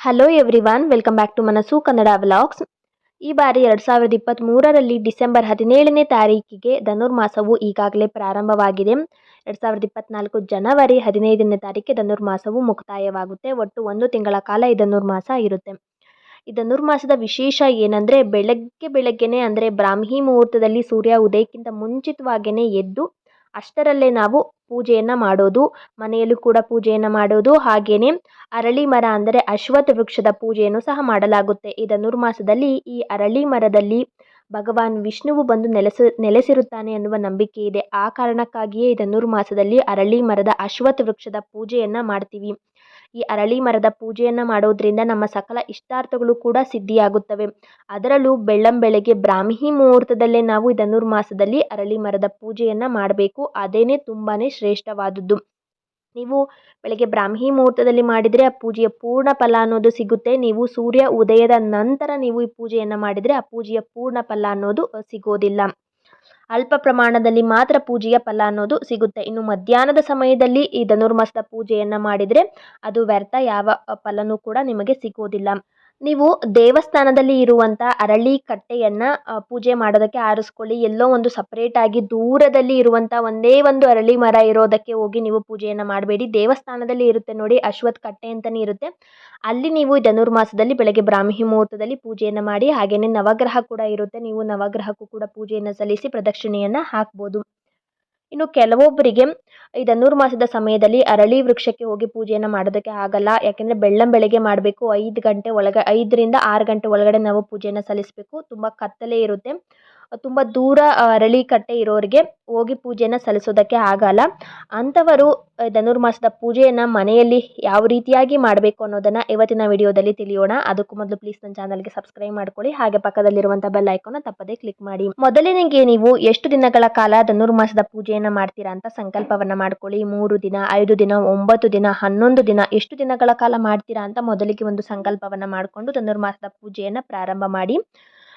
Hello everyone welcome back to Manassu Kannada vlogs ಈ ಬಾರಿ ಎರಡು ಸಾವಿರದ ಇಪ್ಪತ್ತ್ಮೂರರಲ್ಲಿ ಡಿಸೆಂಬರ್ ಹದಿನೇಳನೇ ತಾರೀಕಿಗೆ ಧನುರ್ಮಾಸವು ಈಗಾಗಲೇ ಪ್ರಾರಂಭವಾಗಿದೆ. ಎರಡು ಸಾವಿರದ ಇಪ್ಪತ್ನಾಲ್ಕು ಜನವರಿ ಹದಿನೈದನೇ ತಾರೀಕಿಗೆ ಧನುರ್ಮಾಸವು ಮುಕ್ತಾಯವಾಗುತ್ತೆ. ಒಟ್ಟು ಒಂದು ತಿಂಗಳ ಕಾಲ ಈ ಧನುರ್ಮಾಸ ಇರುತ್ತೆ. ಈ ಧನುರ್ಮಾಸದ ವಿಶೇಷ ಏನಂದರೆ, ಬೆಳಗ್ಗೆ ಬೆಳಗ್ಗೆನೇ ಅಂದರೆ ಬ್ರಾಹ್ಮಿ ಮುಹೂರ್ತದಲ್ಲಿ ಸೂರ್ಯ ಉದಯಕ್ಕಿಂತ ಮುಂಚಿತವಾಗಿಯೇ ಎದ್ದು ಅಷ್ಟರಲ್ಲೇ ನಾವು ಪೂಜೆಯನ್ನು ಮಾಡೋದು, ಮನೆಯಲ್ಲೂ ಕೂಡ ಪೂಜೆಯನ್ನು ಮಾಡೋದು ಹಾಗೆಯೇ ಅರಳಿ ಮರ ಅಂದರೆ ಅಶ್ವತ್ಥ ವೃಕ್ಷದ ಪೂಜೆಯನ್ನು ಸಹ ಮಾಡಲಾಗುತ್ತೆ. ಈ ಧನುರ್ಮಾಸದಲ್ಲಿ ಈ ಅರಳಿ ಮರದಲ್ಲಿ ಭಗವಾನ್ ವಿಷ್ಣುವು ಬಂದು ನೆಲೆಸ, ನೆಲೆಸಿರುತ್ತಾನೆ ಎನ್ನುವ ನಂಬಿಕೆ ಇದೆ. ಆ ಕಾರಣಕ್ಕಾಗಿಯೇ ಈ ಧನುರ್ಮಾಸದಲ್ಲಿ ಅರಳಿ ಮರದ ಅಶ್ವತ್ಥ ವೃಕ್ಷದ ಪೂಜೆಯನ್ನು ಮಾಡ್ತೀವಿ. ಈ ಅರಳಿ ಮರದ ಪೂಜೆಯನ್ನು ಮಾಡೋದ್ರಿಂದ ನಮ್ಮ ಸಕಲ ಇಷ್ಟಾರ್ಥಗಳು ಕೂಡ ಸಿದ್ಧಿಯಾಗುತ್ತವೆ. ಅದರಲ್ಲೂ ಬೆಳ್ಳಂಬೆಳಗ್ಗೆ ಬ್ರಾಹ್ಮಿ ಮುಹೂರ್ತದಲ್ಲೇ ನಾವು ಈ ಧನುರ್ಮಾಸದಲ್ಲಿ ಅರಳಿ ಮರದ ಪೂಜೆಯನ್ನು ಮಾಡಬೇಕು. ಅದೇನೇ ತುಂಬಾ ಶ್ರೇಷ್ಠವಾದದ್ದು. ನೀವು ಬೆಳಗ್ಗೆ ಬ್ರಾಹ್ಮಿ ಮುಹೂರ್ತದಲ್ಲಿ ಮಾಡಿದರೆ ಆ ಪೂಜೆಯ ಪೂರ್ಣ ಫಲ ಅನ್ನೋದು ಸಿಗುತ್ತೆ. ನೀವು ಸೂರ್ಯ ಉದಯದ ನಂತರ ನೀವು ಈ ಪೂಜೆಯನ್ನು ಮಾಡಿದರೆ ಆ ಪೂಜೆಯ ಪೂರ್ಣ ಫಲ ಅನ್ನೋದು ಸಿಗೋದಿಲ್ಲ. ಅಲ್ಪ ಪ್ರಮಾಣದಲ್ಲಿ ಮಾತ್ರ ಪೂಜೆಯ ಫಲ ಅನ್ನೋದು ಸಿಗುತ್ತೆ. ಇನ್ನು ಮಧ್ಯಾಹ್ನದ ಸಮಯದಲ್ಲಿ ಈ ಧನುರ್ಮಾಸದ ಪೂಜೆಯನ್ನು ಮಾಡಿದರೆ ಅದು ವ್ಯರ್ಥ, ಯಾವ ಫಲನೂ ಕೂಡ ನಿಮಗೆ ಸಿಗೋದಿಲ್ಲ. ನೀವು ದೇವಸ್ಥಾನದಲ್ಲಿ ಇರುವಂಥ ಅರಳಿ ಕಟ್ಟೆಯನ್ನು ಪೂಜೆ ಮಾಡೋದಕ್ಕೆ ಆರಿಸ್ಕೊಳ್ಳಿ. ಎಲ್ಲೋ ಒಂದು ಸಪ್ರೇಟಾಗಿ ದೂರದಲ್ಲಿ ಇರುವಂಥ ಒಂದೇ ಒಂದು ಅರಳಿ ಮರ ಇರೋದಕ್ಕೆ ಹೋಗಿ ನೀವು ಪೂಜೆಯನ್ನು ಮಾಡಬೇಡಿ. ದೇವಸ್ಥಾನದಲ್ಲಿ ಇರುತ್ತೆ ನೋಡಿ, ಅಶ್ವತ್ಥ ಕಟ್ಟೆ ಅಂತಲೇ ಇರುತ್ತೆ. ಅಲ್ಲಿ ನೀವು ಧನುರ್ಮಾಸದಲ್ಲಿ ಬೆಳಗ್ಗೆ ಬ್ರಾಹ್ಮಿ ಮುಹೂರ್ತದಲ್ಲಿ ಪೂಜೆಯನ್ನು ಮಾಡಿ ಹಾಗೆಯೇ ನವಗ್ರಹ ಕೂಡ ಇರುತ್ತೆ. ನೀವು ನವಗ್ರಹಕ್ಕೂ ಕೂಡ ಪೂಜೆಯನ್ನು ಸಲ್ಲಿಸಿ ಪ್ರದಕ್ಷಿಣೆಯನ್ನು ಹಾಕ್ಬೋದು. ಇನ್ನು ಕೆಲವೊಬ್ಬರಿಗೆ ಈ ಧನುರ್ಮಾಸದ ಸಮಯದಲ್ಲಿ ಅರಳಿ ವೃಕ್ಷಕ್ಕೆ ಹೋಗಿ ಪೂಜೆಯನ್ನು ಮಾಡೋದಕ್ಕೆ ಆಗಲ್ಲ. ಯಾಕೆಂದರೆ ಬೆಳ್ಳಂ ಬೆಳಗ್ಗೆ ಮಾಡಬೇಕು. ಐದು ಗಂಟೆ ಒಳಗೆ, ಐದರಿಂದ ಆರು ಗಂಟೆ ಒಳಗಡೆ ನಾವು ಪೂಜೆಯನ್ನು ಸಲ್ಲಿಸಬೇಕು. ತುಂಬ ಕತ್ತಲೆ ಇರುತ್ತೆ. ತುಂಬ ದೂರ ಅರಳಿ ಕಟ್ಟೆ ಇರೋರಿಗೆ ಹೋಗಿ ಪೂಜೆನ ಸಲ್ಲಿಸೋದಕ್ಕೆ ಆಗಲ್ಲ. ಅಂಥವರು ಧನುರ್ಮಾಸದ ಪೂಜೆಯನ್ನು ಮನೆಯಲ್ಲಿ ಯಾವ ರೀತಿಯಾಗಿ ಮಾಡಬೇಕು ಅನ್ನೋದನ್ನು ಇವತ್ತಿನ ವಿಡಿಯೋದಲ್ಲಿ ತಿಳಿಯೋಣ. ಅದಕ್ಕೂ ಮೊದಲು ಪ್ಲೀಸ್ ನನ್ನ ಚಾನಲ್ಗೆ ಸಬ್ಸ್ಕ್ರೈಬ್ ಮಾಡ್ಕೊಳ್ಳಿ. ಹಾಗೆ ಪಕ್ಕದಲ್ಲಿರುವಂಥ ಬೆಲ್ ಐಕೋನ ತಪ್ಪದೇ ಕ್ಲಿಕ್ ಮಾಡಿ. ಮೊದಲನೆಗೆ ನೀವು ಎಷ್ಟು ದಿನಗಳ ಕಾಲ ಧನುರ್ಮಾಸದ ಪೂಜೆಯನ್ನು ಮಾಡ್ತೀರಾ ಅಂತ ಸಂಕಲ್ಪವನ್ನು ಮಾಡ್ಕೊಳ್ಳಿ. ಮೂರು ದಿನ, ಐದು ದಿನ, ಒಂಬತ್ತು ದಿನ, ಹನ್ನೊಂದು ದಿನ, ಎಷ್ಟು ದಿನಗಳ ಕಾಲ ಮಾಡ್ತೀರಾ ಅಂತ ಮೊದಲಿಗೆ ಒಂದು ಸಂಕಲ್ಪವನ್ನು ಮಾಡಿಕೊಂಡು ಧನುರ್ಮಾಸದ ಪೂಜೆಯನ್ನು ಪ್ರಾರಂಭ ಮಾಡಿ.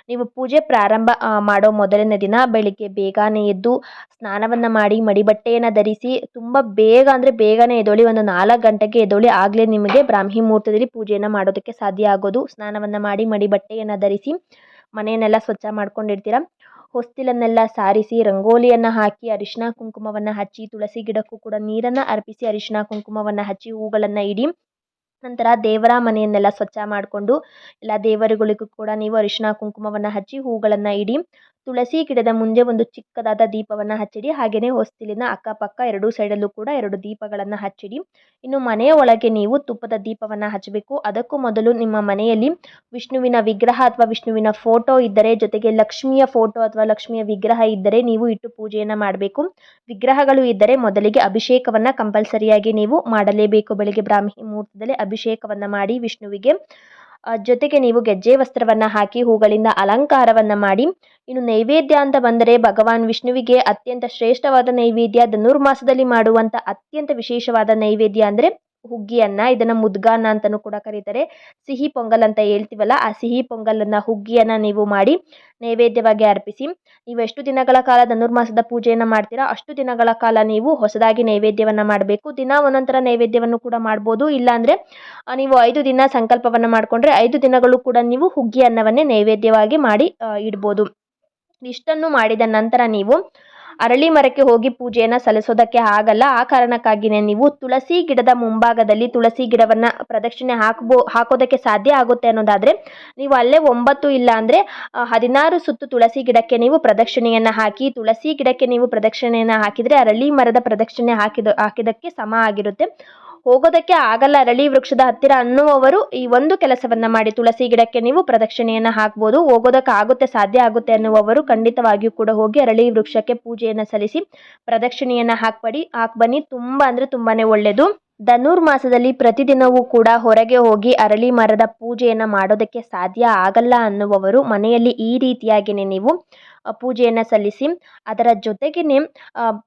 ನೀವು ಪೂಜೆ ಪ್ರಾರಂಭ ಮಾಡೋ ಮೊದಲನೇ ದಿನ ಬೆಳಿಗ್ಗೆ ಬೇಗನೆ ಎದ್ದು ಸ್ನಾನವನ್ನು ಮಾಡಿ ಮಡಿಬಟ್ಟೆಯನ್ನು ಧರಿಸಿ ತುಂಬ ಬೇಗ ಅಂದರೆ ಬೇಗನೆ ಎದ್ದೊಳಿ, ಒಂದು ನಾಲ್ಕು ಗಂಟೆಗೆ ಎದ್ದೊಳಿ, ಆಗಲೇ ನಿಮಗೆ ಬ್ರಾಹ್ಮಿ ಮುಹೂರ್ತದಲ್ಲಿ ಪೂಜೆಯನ್ನು ಮಾಡೋದಕ್ಕೆ ಸಾಧ್ಯ ಆಗೋದು. ಸ್ನಾನವನ್ನು ಮಾಡಿ ಮಡಿಬಟ್ಟೆಯನ್ನು ಧರಿಸಿ ಮನೆಯನ್ನೆಲ್ಲ ಸ್ವಚ್ಛ ಮಾಡ್ಕೊಂಡಿರ್ತೀರ? ಹೊಸ್ತಿಲನ್ನೆಲ್ಲ ಸಾರಿಸಿ ರಂಗೋಲಿಯನ್ನು ಹಾಕಿ ಅರಿಶಿನ ಕುಂಕುಮವನ್ನು ಹಚ್ಚಿ, ತುಳಸಿ ಗಿಡಕ್ಕೂ ಕೂಡ ನೀರನ್ನು ಅರ್ಪಿಸಿ ಅರಿಶಿನ ಕುಂಕುಮವನ್ನು ಹಚ್ಚಿ ಹೂಗಳನ್ನು ಇಡಿ. ನಂತರ ದೇವರ ಮನೆಯನ್ನೆಲ್ಲ ಸ್ವಚ್ಛ ಮಾಡಿಕೊಂಡು ಎಲ್ಲ ದೇವರುಗಳಿಗೂ ಕೂಡ ನೀವು ಅರಿಶಿನ ಕುಂಕುಮವನ್ನು ಹಚ್ಚಿ ಹೂಗಳನ್ನು ಇಡಿ. ತುಳಸಿ ಗಿಡದ ಮುಂದೆ ಒಂದು ಚಿಕ್ಕದಾದ ದೀಪವನ್ನು ಹಚ್ಚಿಡಿ ಹಾಗೆಯೇ ಹೊಸ್ತಿಲಿನ ಅಕ್ಕಪಕ್ಕ ಎರಡು ಸೈಡಲ್ಲೂ ಕೂಡ ಎರಡು ದೀಪಗಳನ್ನು ಹಚ್ಚಿಡಿ. ಇನ್ನು ಮನೆಯ ಒಳಗೆ ನೀವು ತುಪ್ಪದ ದೀಪವನ್ನು ಹಚ್ಚಬೇಕು ಅದಕ್ಕೂ ಮೊದಲು ನಿಮ್ಮ ಮನೆಯಲ್ಲಿ ವಿಷ್ಣುವಿನ ವಿಗ್ರಹ ಅಥವಾ ವಿಷ್ಣುವಿನ ಫೋಟೋ ಇದ್ದರೆ, ಜೊತೆಗೆ ಲಕ್ಷ್ಮಿಯ ಫೋಟೋ ಅಥವಾ ಲಕ್ಷ್ಮಿಯ ವಿಗ್ರಹ ಇದ್ದರೆ ನೀವು ಇಟ್ಟು ಪೂಜೆಯನ್ನು ಮಾಡಬೇಕು. ವಿಗ್ರಹಗಳು ಇದ್ದರೆ ಮೊದಲಿಗೆ ಅಭಿಷೇಕವನ್ನು ಕಂಪಲ್ಸರಿಯಾಗಿ ನೀವು ಮಾಡಲೇಬೇಕು. ಬೆಳಿಗ್ಗೆ ಬ್ರಾಹ್ಮಿ ಮುಹೂರ್ತದಲ್ಲಿ ಅಭಿಷೇಕವನ್ನು ಮಾಡಿ ವಿಷ್ಣುವಿಗೆ ಜೊತೆಗೆ ನೀವು ಗೆಜ್ಜೆ ವಸ್ತ್ರವನ್ನು ಹಾಕಿ ಹೂಗಳಿಂದ ಅಲಂಕಾರವನ್ನು ಮಾಡಿ, ಇನ್ನು ನೈವೇದ್ಯ ಅಂತ ಬಂದರೆ ಭಗವಾನ್ ವಿಷ್ಣುವಿಗೆ ಅತ್ಯಂತ ಶ್ರೇಷ್ಠವಾದ ನೈವೇದ್ಯ ಧನುರ್ಮಾಸದಲ್ಲಿ ಮಾಡುವಂಥ ಅತ್ಯಂತ ವಿಶೇಷವಾದ ನೈವೇದ್ಯ ಅಂದರೆ ಹುಗ್ಗಿಯನ್ನು, ಇದನ್ನು ಮುದ್ಗಾನ ಅಂತಲೂ ಕೂಡ ಕರೀತಾರೆ. ಸಿಹಿ ಪೊಂಗಲ್ ಅಂತ ಹೇಳ್ತೀವಲ್ಲ, ಆ ಸಿಹಿ ಪೊಂಗಲನ್ನು ಹುಗ್ಗಿಯನ್ನು ನೀವು ಮಾಡಿ ನೈವೇದ್ಯವಾಗಿ ಅರ್ಪಿಸಿ, ನೀವು ಎಷ್ಟು ದಿನಗಳ ಕಾಲ ಧನುರ್ಮಾಸದ ಪೂಜೆಯನ್ನು ಮಾಡ್ತೀರಾ, ಅಷ್ಟು ದಿನಗಳ ಕಾಲ ನೀವು ಹೊಸದಾಗಿ ನೈವೇದ್ಯವನ್ನು ಮಾಡಬೇಕು. ದಿನ ಒಂದೊಂಥರ ನೈವೇದ್ಯವನ್ನು ಕೂಡ ಮಾಡ್ಬೋದು. ಇಲ್ಲಾಂದರೆ ನೀವು ಐದು ದಿನ ಸಂಕಲ್ಪವನ್ನು ಮಾಡಿಕೊಂಡ್ರೆ ಐದು ದಿನಗಳು ಕೂಡ ನೀವು ಹುಗ್ಗಿ ಅನ್ನವನ್ನೇ ನೈವೇದ್ಯವಾಗಿ ಮಾಡಿ ಇಡ್ಬೋದು. ಇಷ್ಟನ್ನು ಮಾಡಿದ ನಂತರ ನೀವು ಅರಳಿ ಮರಕ್ಕೆ ಹೋಗಿ ಪೂಜೆಯನ್ನು ಸಲ್ಲಿಸೋದಕ್ಕೆ ಆಗಲ್ಲ. ಆ ಕಾರಣಕ್ಕಾಗಿನೇ ನೀವು ತುಳಸಿ ಗಿಡದ ಮುಂಭಾಗದಲ್ಲಿ ತುಳಸಿ ಗಿಡವನ್ನು ಪ್ರದಕ್ಷಿಣೆ ಹಾಕಬೋ, ಹಾಕೋದಕ್ಕೆ ಸಾಧ್ಯ ಆಗುತ್ತೆ ಅನ್ನೋದಾದರೆ, ನೀವು ಅಲ್ಲೇ ಒಂಬತ್ತು ಇಲ್ಲ ಅಂದರೆ ಹದಿನಾರು ಸುತ್ತು ತುಳಸಿ ಗಿಡಕ್ಕೆ ನೀವು ಪ್ರದಕ್ಷಿಣೆಯನ್ನು ಹಾಕಿ, ತುಳಸಿ ಗಿಡಕ್ಕೆ ನೀವು ಪ್ರದಕ್ಷಿಣೆಯನ್ನು ಹಾಕಿದರೆ ಅರಳಿ ಮರದ ಪ್ರದಕ್ಷಿಣೆ ಹಾಕಿದ, ಹಾಕಿದಕ್ಕೆ ಸಮ ಆಗಿರುತ್ತೆ. ಹೋಗೋದಕ್ಕೆ ಆಗಲ್ಲ ಅರಳಿ ವೃಕ್ಷದ ಹತ್ತಿರ ಅನ್ನುವವರು ಈ ಒಂದು ಕೆಲಸವನ್ನ ಮಾಡಿ. ತುಳಸಿ ಗಿಡಕ್ಕೆ ನೀವು ಪ್ರದಕ್ಷಿಣೆಯನ್ನು ಹಾಕ್ಬೋದು. ಹೋಗೋದಕ್ಕೆ ಆಗುತ್ತೆ ಸಾಧ್ಯ ಆಗುತ್ತೆ ಅನ್ನುವವರು ಖಂಡಿತವಾಗಿಯೂ ಕೂಡ ಹೋಗಿ ಅರಳಿ ವೃಕ್ಷಕ್ಕೆ ಪೂಜೆಯನ್ನು ಸಲ್ಲಿಸಿ ಪ್ರದಕ್ಷಿಣೆಯನ್ನು ಹಾಕ್ಬಡಿ, ಹಾಕ್ಬನ್ನಿ. ತುಂಬ ಅಂದರೆ ತುಂಬಾ ಒಳ್ಳೆಯದು ಧನುರ್ಮಾಸದಲ್ಲಿ ಪ್ರತಿದಿನವೂ ಕೂಡ ಹೊರಗೆ ಹೋಗಿ ಅರಳಿ ಮರದ ಪೂಜೆಯನ್ನು ಮಾಡೋದಕ್ಕೆ ಸಾಧ್ಯ ಆಗಲ್ಲ ಅನ್ನುವವರು ಮನೆಯಲ್ಲಿ ಈ ರೀತಿಯಾಗಿಯೇ ನೀವು ಪೂಜೆಯನ್ನು ಸಲ್ಲಿಸಿ, ಅದರ ಜೊತೆಗೇ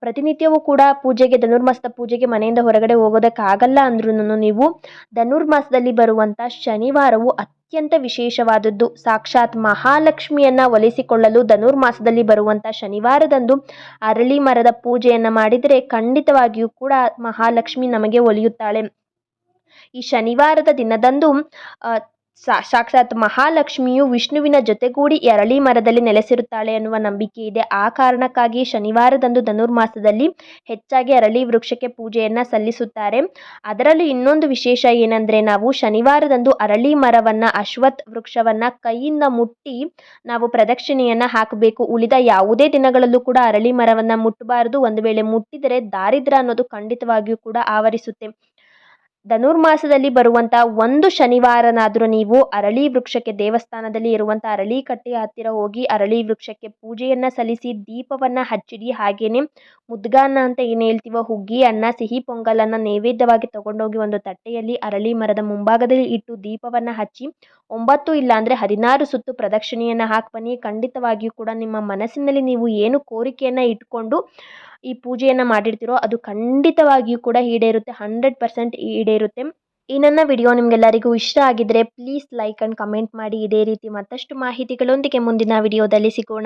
ಪ್ರತಿನಿತ್ಯವೂ ಕೂಡ ಪೂಜೆಗೆ ಧನುರ್ಮಾಸದ ಪೂಜೆಗೆ ಮನೆಯಿಂದ ಹೊರಗಡೆ ಹೋಗೋದಕ್ಕಾಗಲ್ಲ ಅಂದ್ರೂ ನೀವು ಧನುರ್ಮಾಸದಲ್ಲಿ ಬರುವಂಥ ಶನಿವಾರವು ಅತ್ಯಂತ ವಿಶೇಷವಾದದ್ದು. ಸಾಕ್ಷಾತ್ ಮಹಾಲಕ್ಷ್ಮಿಯನ್ನು ಒಲಿಸಿಕೊಳ್ಳಲು ಧನುರ್ಮಾಸದಲ್ಲಿ ಬರುವಂಥ ಶನಿವಾರದಂದು ಅರಳಿ ಮರದ ಪೂಜೆಯನ್ನು ಮಾಡಿದರೆ ಖಂಡಿತವಾಗಿಯೂ ಕೂಡ ಮಹಾಲಕ್ಷ್ಮಿ ನಮಗೆ ಒಲಿಯುತ್ತಾಳೆ. ಈ ಶನಿವಾರದ ದಿನದಂದು ಸಾ, ಸಾಕ್ಷಾತ್ ಮಹಾಲಕ್ಷ್ಮಿಯು ವಿಷ್ಣುವಿನ ಜೊತೆಗೂಡಿ ಎರಳಿ ಮರದಲ್ಲಿ ನೆಲೆಸಿರುತ್ತಾಳೆ ಅನ್ನುವ ನಂಬಿಕೆ ಇದೆ. ಆ ಕಾರಣಕ್ಕಾಗಿ ಶನಿವಾರದಂದು ಧನುರ್ಮಾಸದಲ್ಲಿ ಹೆಚ್ಚಾಗಿ ಅರಳಿ ವೃಕ್ಷಕ್ಕೆ ಪೂಜೆಯನ್ನು ಸಲ್ಲಿಸುತ್ತಾರೆ. ಅದರಲ್ಲೂ ಇನ್ನೊಂದು ವಿಶೇಷ ಏನಂದರೆ ನಾವು ಶನಿವಾರದಂದು ಅರಳಿ ಮರವನ್ನು ಅಶ್ವತ್ ವೃಕ್ಷವನ್ನು ಕೈಯಿಂದ ಮುಟ್ಟಿ ನಾವು ಪ್ರದಕ್ಷಿಣೆಯನ್ನು ಹಾಕಬೇಕು. ಉಳಿದ ಯಾವುದೇ ದಿನಗಳಲ್ಲೂ ಕೂಡ ಅರಳಿ ಮರವನ್ನು ಮುಟ್ಟಬಾರದು ಒಂದು ವೇಳೆ ಮುಟ್ಟಿದರೆ ದಾರಿದ್ರ ಅನ್ನೋದು ಖಂಡಿತವಾಗಿಯೂ ಕೂಡ ಆವರಿಸುತ್ತೆ. ಧನುರ್ಮಾಸದಲ್ಲಿ ಬರುವಂಥ ಒಂದು ಶನಿವಾರನಾದರೂ ನೀವು ಅರಳಿ ವೃಕ್ಷಕ್ಕೆ ದೇವಸ್ಥಾನದಲ್ಲಿ ಇರುವಂಥ ಅರಳಿ ಕಟ್ಟೆಯ ಹತ್ತಿರ ಹೋಗಿ ಅರಳಿ ವೃಕ್ಷಕ್ಕೆ ಪೂಜೆಯನ್ನು ಸಲ್ಲಿಸಿ ದೀಪವನ್ನು ಹಚ್ಚಿಡಿ. ಹಾಗೆಯೇ ಮುದ್ಗಾನ್ನ ಅಂತ ಏನು ಹೇಳ್ತೀವೋ, ಹುಗ್ಗಿ, ಅನ್ನ, ಸಿಹಿ, ಪೊಂಗಲನ್ನು ನೈವೇದ್ಯವಾಗಿ ತಗೊಂಡೋಗಿ ಒಂದು ತಟ್ಟೆಯಲ್ಲಿ ಅರಳಿ ಮರದ ಮುಂಭಾಗದಲ್ಲಿ ಇಟ್ಟು ದೀಪವನ್ನು ಹಚ್ಚಿ, ಒಂಬತ್ತು ಇಲ್ಲಾಂದರೆ ಹದಿನಾರು ಸುತ್ತು ಪ್ರದಕ್ಷಿಣೆಯನ್ನು ಹಾಕಿ ಬನ್ನಿ. ಖಂಡಿತವಾಗಿಯೂ ಕೂಡ ನಿಮ್ಮ ಮನಸ್ಸಿನಲ್ಲಿ ನೀವು ಏನು ಕೋರಿಕೆಯನ್ನು ಇಟ್ಕೊಂಡು ಈ ಪೂಜೆಯನ್ನು ಮಾಡಿರ್ತೀರೋ, ಅದು ಖಂಡಿತವಾಗಿಯೂ ಕೂಡ ಈಡೇರುತ್ತೆ, ಹಂಡ್ರೆಡ್ ಪರ್ಸೆಂಟ್ ಈಡೇರುತ್ತೆ. ಈ ನನ್ನ ವಿಡಿಯೋ ನಿಮಗೆಲ್ಲರಿಗೂ ಇಷ್ಟ ಆಗಿದ್ದರೆ ಪ್ಲೀಸ್ ಲೈಕ್ ಆ್ಯಂಡ್ ಕಮೆಂಟ್ ಮಾಡಿ. ಇದೇ ರೀತಿ ಮತ್ತಷ್ಟು ಮಾಹಿತಿಗಳೊಂದಿಗೆ ಮುಂದಿನ ವಿಡಿಯೋದಲ್ಲಿ ಸಿಗೋಣ.